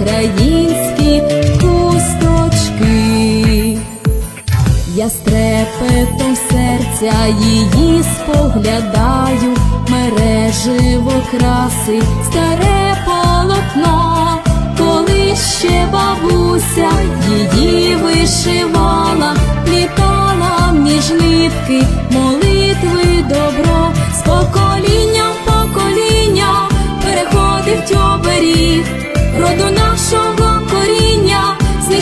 українські кусточки. Я з трепетом серця її споглядаю, мереживо краси, старе полотно, коли ще бабуся її вишивала, плітала між нитки, молитви добро, з покоління в покоління переходить оберіг,